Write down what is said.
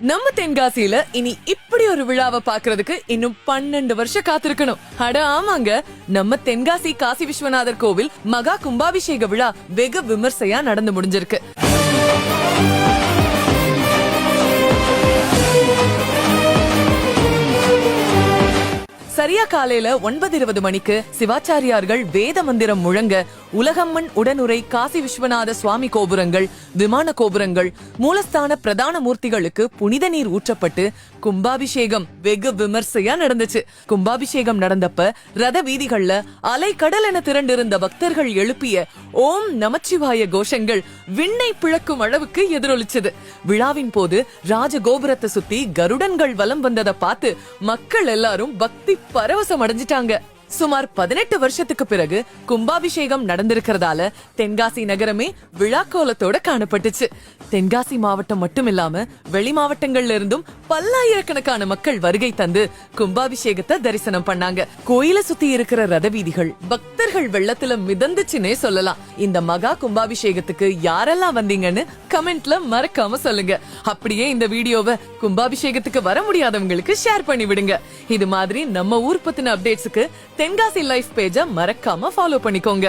நம்ம தென்காசியில இனி இப்படி ஒரு விழாவை பாக்குறதுக்கு இன்னும் பன்னெண்டு வருஷம் காத்திருக்கணும். அட ஆமாங்க. நம்ம தென்காசி காசி விஸ்வநாதர் கோவில் மகா கும்பாபிஷேக விழா வெகு விமர்சையா நடந்து முடிஞ்சிருக்கு. சரியா காலையில ஒன்பது இருபது மணிக்கு சிவாச்சாரியார்கள் வேத மந்திரம் முழங்க உலகம்மன் உடனுரை காசி விஸ்வநாத சுவாமி கோபுரங்கள் விமான கோபுரங்கள் மூலஸ்தான பிரதான மூர்த்திகளுக்கு புனித நீர் ஊற்றப்பட்டு கும்பாபிஷேகம் வெகு விமர்சையா நடந்துச்சு. கும்பாபிஷேகம் நடந்தப்ப ரத வீதிகள்ல அலை கடல் என திரண்டிருந்த பக்தர்கள் எழுப்பிய ஓம் நமச்சிவாய கோஷங்கள் விண்ணை பிளக்கும் அளவுக்கு எதிரொலிச்சது. விழாவின் போது ராஜ கோபுரத்தை சுத்தி கருடன்கள் வலம் வந்ததை பார்த்து மக்கள் எல்லாரும் பக்தி பரவசம் அடைஞ்சிட்டாங்க. சுமார் பதினெட்டு வருஷத்துக்கு பிறகு கும்பாபிஷேகம் நடந்திருக்கிறதால தென்காசி நகரமே விழாக்கோலத்தோட காணப்பட்டுச்சு. தென்காசி மாவட்டம் மட்டும் இல்லாம வெளி மாவட்டங்கள்ல இருந்தும் பல்லாயிரக்கணக்கான மக்கள் வருகை தந்து கும்பாபிஷேகத்தை தரிசனம் பண்ணாங்க. கோயிலை சுத்தி இருக்கிற ரத வீதிகள் பக்தர்கள் வெள்ளத்துல மிதந்துச்சுன்னே சொல்லலாம். இந்த மகா கும்பாபிஷேகத்துக்கு யாரெல்லாம் வந்தீங்கன்னு கமெண்ட்ல மறக்காம சொல்லுங்க. அப்படியே இந்த வீடியோவை கும்பாபிஷேகத்துக்கு வர முடியாதவங்களுக்கு ஷேர் பண்ணி விடுங்க. இது மாதிரி நம்ம ஊர் பத்தின அப்டேட்ஸுக்கு தென்காசி லைஃப் பேஜ மறக்காம ஃபாலோ பண்ணிக்கோங்க.